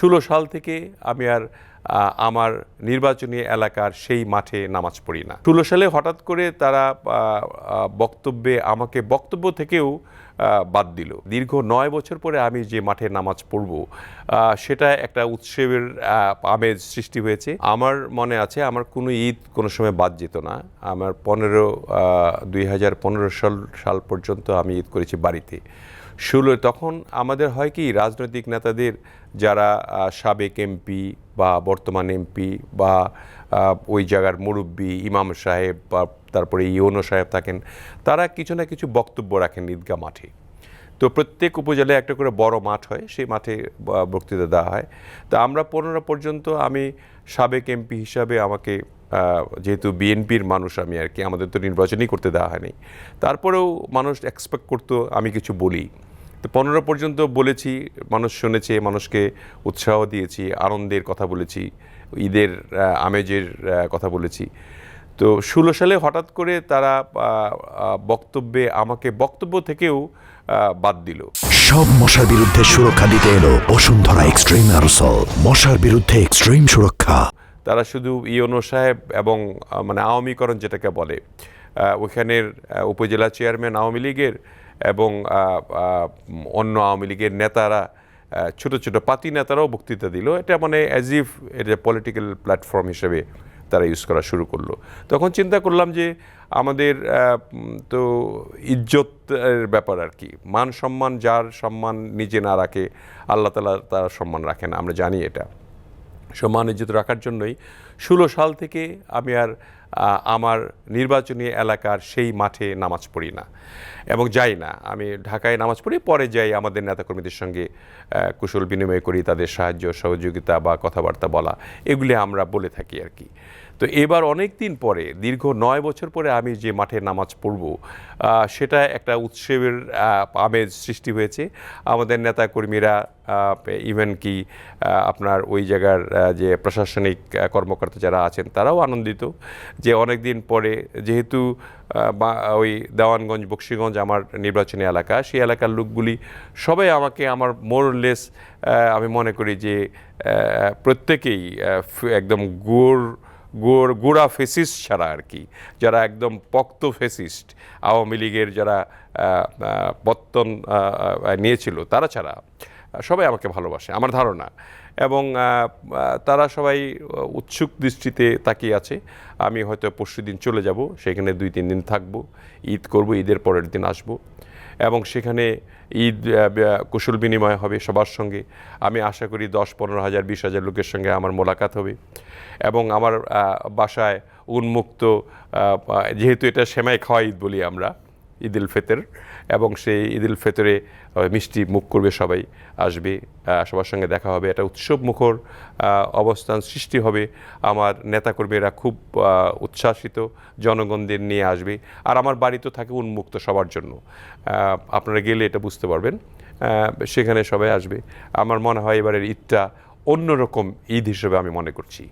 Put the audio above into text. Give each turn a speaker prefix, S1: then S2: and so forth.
S1: ষোলো সাল থেকে আমি আর আমার নির্বাচনী এলাকার সেই মাঠে নামাজ পড়ি না। ষোলো সালে হঠাৎ করে তারা বক্তব্যে আমাকে বক্তব্য থেকেও বাদ দিল। দীর্ঘ নয় বছর পরে আমি যে মাঠে নামাজ পড়ব সেটা একটা উৎসবের আমেজ সৃষ্টি হয়েছে। আমার মনে আছে, আমার কোনো ঈদ কোনো সময় বাদ যেত না। আমার পনেরো দুই হাজার পনেরো সাল সাল পর্যন্ত আমি ঈদ করেছি বাড়িতে। ষোলো তখন আমাদের হয় কি, রাজনৈতিক নেতাদের যারা সাবেক এমপি বা বর্তমান এমপি বা ওই জায়গার মুরব্বী, ইমাম সাহেব বা তারপরে ইওনো সাহেব থাকেন, তারা কিছু না কিছু বক্তব্য রাখেন ঈদগাহ মাঠে। তো প্রত্যেক উপজেলায় একটা করে বড় মাঠ হয়, সেই মাঠে বক্তৃতা দেওয়া হয়। তো আমরা পনেরো পর্যন্ত আমি সাবেক এমপি হিসাবে আমাকে যেহেতু বিএনপির মানুষ আমি আর কি, আমাদের তো নির্বাচনই করতে দেওয়া হয়নি। তারপরেও মানুষ এক্সপেক্ট করতো আমি কিছু বলি। তো পনেরো পর্যন্ত বলেছি মানুষ শুনেছে মানুষকে উৎসাহ দিয়েছি আনন্দের কথা বলেছি ঈদের আমেজের কথা বলেছি। তো ষোলো সালে হঠাৎ করে তারা বক্তব্যে আমাকে বক্তব্য থেকেও বাদ দিল।
S2: সব মশার বিরুদ্ধে সুরক্ষা দিতে এলো বসুন্ধরা এক্সট্রিম অ্যারোসল। মশার বিরুদ্ধে এক্সট্রিম সুরক্ষা।
S1: তারা শুধু ইওনো সাহেব এবং মানে আওয়ামীকরণ যেটাকে বলে ওইখানের উপজেলা চেয়ারম্যান আওয়ামী লীগের এবং অন্য আওয়ামী লীগের নেতারা ছোট ছোট পাতি নেতারাও বক্তৃতা দিল। এটা মানে অ্যাজ ইফ এটা পলিটিক্যাল প্ল্যাটফর্ম হিসেবে তারা ইউজ করা শুরু করল। তখন চিন্তা করলাম যে আমাদের তো ইজ্জতের ব্যাপার আর কি। মান সম্মান, যার সম্মান নিজে না রাখে, আল্লাহ তালা তার সম্মান রাখে না। আমরা জানি এটা। সম্মান ইজ্জত রাখার জন্যই ষোলো সাল থেকে আমি আর আমার নির্বাচনী এলাকার সেই মাঠে নামাজ পড়ি না এবং যাই না। আমি ঢাকায় নামাজ পড়ি, পরে যাই আমাদের নেতাকর্মীদের সঙ্গে কুশল বিনিময় করি, তাদের সাহায্য, সহযোগিতা বা কথাবার্তা বলা, এগুলি আমরা বলে থাকি আর কি। তো এবার অনেক দিন পরে, দীর্ঘ নয় বছর পরে আমি যে মাঠে নামাজ পড়ব সেটা একটা উৎসবের আমেজ সৃষ্টি হয়েছে। আমাদের নেতাকর্মীরা ইভেন কি আপনার ওই জায়গার যে প্রশাসনিক কর্মকর্তা যারা আছেন, তারাও আনন্দিত যে অনেক দিন পরে যেহেতু ওই দেওয়ানগঞ্জ, বক্সিগঞ্জ আমার নির্বাচনী এলাকা, সেই এলাকার লোকগুলি সবাই আমাকে আমার মোরলেস আমি মনে করি যে প্রত্যেকেই একদম গোড় গোড় ফেসিস্ট ছাড়া আর কি, যারা একদম পক্ত ফেসিস্ট, আওয়ামী লীগের যারা পত্তন নিয়েছিল, তারা ছাড়া সবাই আমাকে ভালোবাসে, আমার ধারণা। এবং তারা সবাই উৎসুক দৃষ্টিতে তাকিয়ে আছে। আমি হয়তো পরশু দিন চলে যাব, সেখানে দুই তিন দিন থাকব, ঈদ করব, ঈদের পরের দিন আসব। এবং সেখানে ঈদ কুশল বিনিময় হবে সবার সঙ্গে। আমি আশা করি দশ, পনেরো হাজার, বিশ হাজার লোকের সঙ্গে আমার মোলাকাত হবে। এবং আমার বাসায় উন্মুক্ত যেহেতু এটা সেমাই খাওয়া ঈদ বলি আমরা ঈদ উল ফিতর এবং সেই ঈদ উল ফিতরে মিষ্টি মুখ করবে সবাই, আসবে সবার সঙ্গে দেখা হবে, একটা উৎসব মুখর অবস্থান সৃষ্টি হবে। আমার নেতাকর্মীরা খুব উচ্ছ্বাসিত জনগণদের নিয়ে আসবে। আর আমার বাড়ি তো থাকে উন্মুক্ত সবার জন্য। আপনারা গেলে এটা বুঝতে পারবেন। সেখানে সবাই আসবে। আমার মনে হয় এবারের ঈদটা অন্যরকম ঈদ হিসেবে আমি মনে করছি।